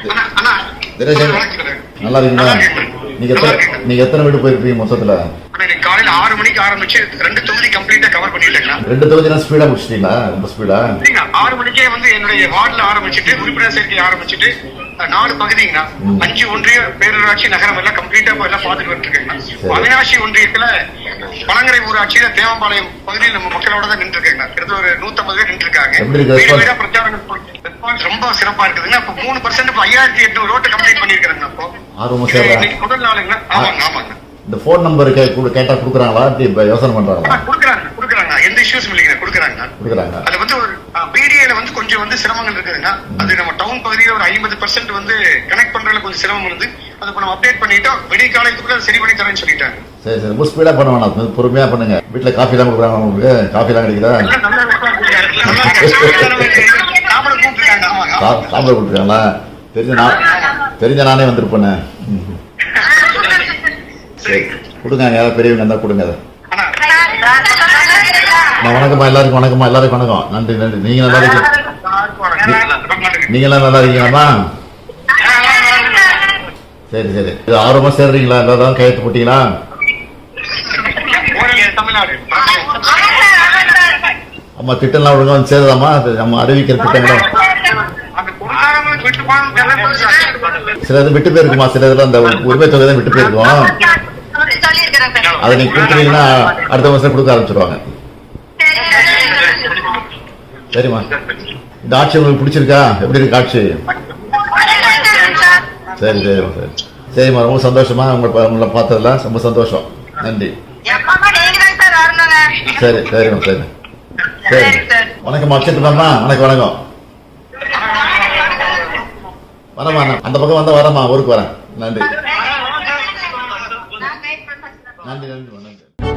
தினேஷ் நல்லா இருக்கீங்களா. நீங்க எத்தனை. நீங்க எத்தனை வீடு போயிருப்பீங்க மொத்தத்துல? காலையில ஆறு மணிக்கு ஆரம்பிச்சு ரெண்டு தொகுதி கம்ப்ளீட்டா கவர் பண்ணிட்டேங்கண்ணா. ரெண்டு தொகுதி ஸ்பீடா முடிச்சிட்டீங்களா? ரொம்ப ஸ்பீடா ஆறு மணிக்கே வந்து என்னுடைய வார்டுல ஆரம்பிச்சுட்டு உறுப்பினர் சேர்க்கை ஆரம்பிச்சுட்டு நாலு பகுதிங்கண்ணா. அஞ்சு ஒன்றிய பேரூராட்சி நகரம் எல்லாம் கம்ப்ளீட்டா எல்லாம் பார்த்துட்டு வந்துருக்கேங்கண்ணா. அவினாசி ஒன்றியத்துல பழங்கரை ஊராட்சியில தேவம்பாளையம் பகுதியில் நம்ம மக்களோட தான் நின்று இருக்கேங்க ஒரு நூத்தம்பது பேர் நின்று இருக்காங்க பிரச்சாரம் ரெஸ்பான்ஸ் ரொம்ப சிறப்பா இருக்குதுங்க. இப்ப மூணு பர்சன்ட் இப்ப ஐயாயிரத்தி எட்நூறு ரோட்டு கம்ப்ளீட் பண்ணிருக்கிறேங்க அப்போ. ஆர்வமா முதல் நாளுங்க. ஆமாங்க ஆமாங்க. இந்த ஃபோன் நம்பர் கேட்டா கொடுக்குறாங்களா? இப்படி இப்ப யோசனை பண்றாங்களா? குடுக்குறாங்க குடுக்குறாங்க. எந்த இஷ்யூஸும் இல்லைங்க குடுக்குறாங்க. கொடுக்குறாங்க. அது வந்து ஒரு பிடிஏல வந்து கொஞ்சம் வந்து சிரமங்கள் இருக்குதுங்க. அது நம்ம டவுன் பகுதியில ஒரு ஐம்பது பர்சன்ட் வந்து கனெக்ட் பண்றதுல கொஞ்சம் சிரமம் இருந்து அதை இப்ப நம்ம அப்டேட் பண்ணிட்டோம். விடிய காலத்துக்குள்ள சரி பண்ணி தரேன்னு சொல்லிட்டாங்க. சரி சரி. ரொம்ப ஸ்பீடா பண்ண வேணாம். பொறுமையா பண்ணுங்க. வீட்டுல காஃபி எல்லாம் கொடுக்குறாங்க உங்களுக்கு? காஃபி எல்லாம் கிடைக்குதா எல்லாம் நல்ல response இருக்கு. நல்லா இருக்கு. நாமளும் கூப்பிட்டுருக்காங்க சாப்பிட கொடுத்துருக்காங்களா தெரிஞ்ச நான் தெரிஞ்ச நானே வந்திருப்பேனே. ம். சரி கொடுங்க யாராவது பெரியவங்க இருந்தா கொடுங்க அதை. வணக்கம்மா எல்லாருக்கும் வணக்கம்மா எல்லாருக்கும் வணக்கம். நன்றி நன்றி. நீங்க நல்லா இருக்கீங்க. நீங்க எல்லாம் நல்லா இருக்கீங்களாம்மா? சரி சரி. இது ஆர்வமா சேர்றீங்களா? எல்லாரும் கையெழுத்து போட்டீங்களா? அம்மா திட்டம்லாம் ஒழுங்கா வந்து சேருதாம்மா? நம்ம அறிவிக்கிற திட்டங்களா. அந்த சிலது விட்டு போயிருக்குமா? சிலதுல அந்த உரிமை தொகை தான் விட்டு போயிருக்கும். அதை நீங்க கொடுத்துட்டீங்கன்னா அடுத்த வருஷம் கொடுக்க ஆரம்பிச்சிருவாங்க. சரிம்மா. இந்த ஆட்சி உங்களுக்கு பிடிச்சிருக்கா? எப்படி இருக்கு ஆட்சி? சரி சரி சரி. சரிம்மா ரொம்ப சந்தோஷமா உங்களை உங்களை பார்த்ததுல ரொம்ப சந்தோஷம். நன்றி. சரி சரிம்மா சரி. சரி வணக்கம். அச்சத்துமாம்மா வணக்கம் வணக்கம். வரமா அந்த பக்கம் வந்தா வரமா ஊருக்கு வரேன். நன்றி. நன்றி நன்றி நன்றி.